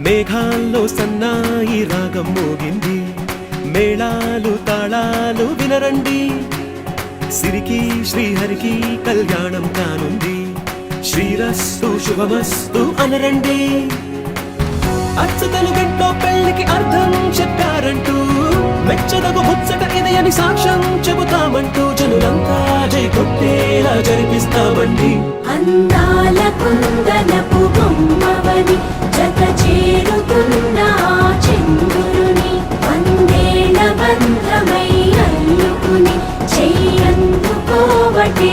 మేఘాల్లో సన్నాయి రాగం మోగింది. మేళాలు తాళాలు వినరండి. సిరికి శ్రీహరికి కళ్యాణం కానుంది. శ్రీరస్తు శుభమస్తు అనరండి. అచ్చతలు గంటో పెళ్ళికి అర్థం చెప్పారంటూ. మెచ్చదగు ముచ్చట ఇది అని సాక్ష్యం చెబుతామంటూ జనులంతా చెయ్యందుకోవటే